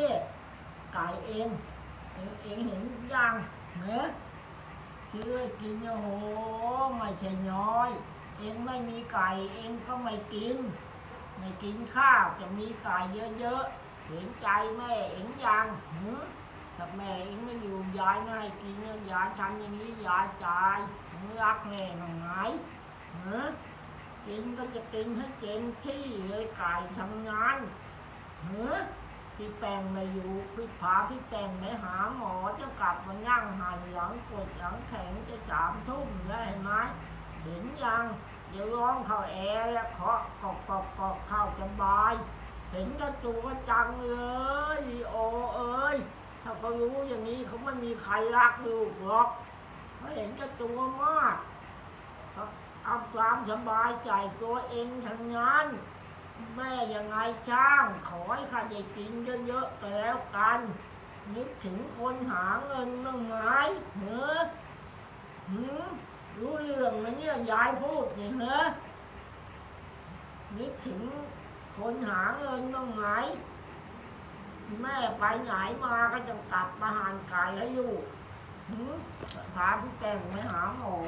ี่ไก่เองเองเองเห็นยังเนะซื้อให้กินโอ้โหไม่ใช่น้อย เองไม่มีไก่เองก็ไม่กิน ไม่กินข้าวจะมีไก่เยอะๆเห็นใจแม่เองยังหือถ้าแม่เองไม่อยู่ยายไม่ให้กินเนยายทำอย่างนี้ยายจ่ายมึงรักแม่หน่อยไหมหือกินก็จะกินให้เต็มที่เลยไก่ทำงานหือ พี่แปงไม่อยู่พี่พาพี่แปงไปหาหมอจะกลับมานั่งหันหลังกดหลังแข็งจะสามทุ่มแล้วเห็นไหมเห็นยังเดี๋ยวร้องเข้าแอร์แล้วเคาะกอกกอกกอกเข้าสบาย เห็นกระตูกระจังเลยโอเอ้ยถ้าเขารู้อย่างนี้เขาไม่มีใครรักลูกหรอกเขาเห็นกระตัวมากเขาเอาความสบายใจตัวเองทั้งนั้น แม่ยังไงช่าง ขอให้ข้าได้กินเยอะๆไปแล้วกัน นึกถึงคนหาเงินบ้างไหมเฮ้อหืมรู้เรื่องไหมเนี่ยยายพูดเนี่ยเหรอนึกถึงคนหาเงินบ้างไหมแม่ไปไหนมาก็จะกลับมาหานไก่ให้ลูกหืมพาพี่แตงไปหาหมอ